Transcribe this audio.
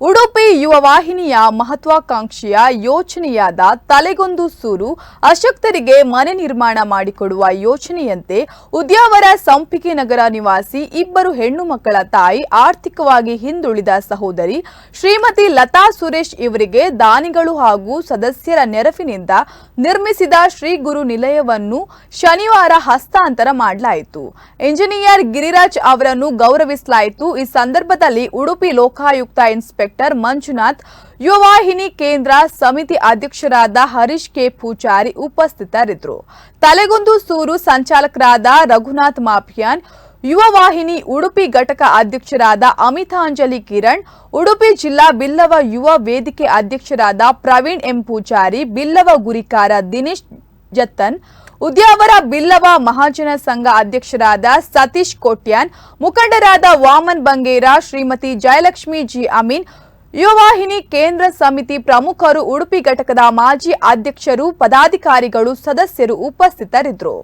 ಉಡುಪಿ ಯುವ ವಾಹಿನಿಯ ಮಹತ್ವಾಕಾಂಕ್ಷೆಯ ಯೋಜನೆಯಾದ ತಲೆಗೊಂದು ಸೂರು ಅಶಕ್ತರಿಗೆ ಮನೆ ನಿರ್ಮಾಣ ಮಾಡಿಕೊಡುವ ಯೋಜನೆಯಂತೆ ಉದ್ಯಾವರ ಸಂಪಿಗೆ ನಗರ ನಿವಾಸಿ ಇಬ್ಬರು ಹೆಣ್ಣು ಮಕ್ಕಳ ತಾಯಿ ಆರ್ಥಿಕವಾಗಿ ಹಿಂದುಳಿದ ಸಹೋದರಿ ಶ್ರೀಮತಿ ಲತಾ ಸುರೇಶ್ ಇವರಿಗೆ ದಾನಿಗಳು ಹಾಗೂ ಸದಸ್ಯರ ನೆರವಿನಿಂದ ನಿರ್ಮಿಸಿದ ಶ್ರೀ ಗುರು ನಿಲಯವನ್ನು ಶನಿವಾರ ಹಸ್ತಾಂತರ ಮಾಡಲಾಯಿತು. ಇಂಜಿನಿಯರ್ ಗಿರಿರಾಜ್ ಅವರನ್ನು ಗೌರವಿಸಲಾಯಿತು. ಈ ಸಂದರ್ಭದಲ್ಲಿ ಉಡುಪಿ ಲೋಕಾಯುಕ್ತ ಇನ್ಸ್ಪೆಕ್ಟರ್ ಮಂಜುನಾಥ್ ಯುವವಾಹಿನಿ ಕೇಂದ್ರ ಸಮಿತಿ ಅಧ್ಯಕ್ಷರಾದ ಹರೀಶ್ ಕೆ. ಪೂಜಾರಿ ಉಪಸ್ಥಿತರಿದ್ದರು. ತಲೆಗೊಂದು ಸೂರು ಸಂಚಾಲಕರಾದ ರಘುನಾಥ್ ಮಾಫಿಯಾನ್ ಯುವವಾಹಿನಿ ಉಡುಪಿ ಘಟಕ ಅಧ್ಯಕ್ಷರಾದ ಅಮಿತಾಂಜಲಿ ಕಿರಣ್, ಉಡುಪಿ ಜಿಲ್ಲಾ ಬಿಲ್ಲವ ಯುವ ವೇದಿಕೆ ಅಧ್ಯಕ್ಷರಾದ ಪ್ರವೀಣ್ ಎಂ. ಪೂಜಾರಿ, ಬಿಲ್ಲವ ಗುರಿಕಾರ ದಿನೇಶ್ ಜತ್ತನ್, ಉದ್ಯಾವರ ಬಿಲ್ಲವ ಮಹಾಜನ ಸಂಘ ಅಧ್ಯಕ್ಷರಾದ ಸತೀಶ್ ಕೋಟ್ಯಾನ್, ಮುಖಂಡರಾದ ವಾಮನ್ ಬಂಗೇರ, ಶ್ರೀಮತಿ ಜಯಲಕ್ಷ್ಮಿ ಜಿ ಅಮೀನ್, ಯುವವಾಹಿನಿ ಕೇಂದ್ರ ಸಮಿತಿ ಪ್ರಮುಖರು ಉಡುಪಿ ಘಟಕದ ಮಾಜಿ ಅಧ್ಯಕ್ಷರು, ಪದಾಧಿಕಾರಿಗಳು, ಸದಸ್ಯರು ಉಪಸ್ಥಿತರಿದ್ದರು.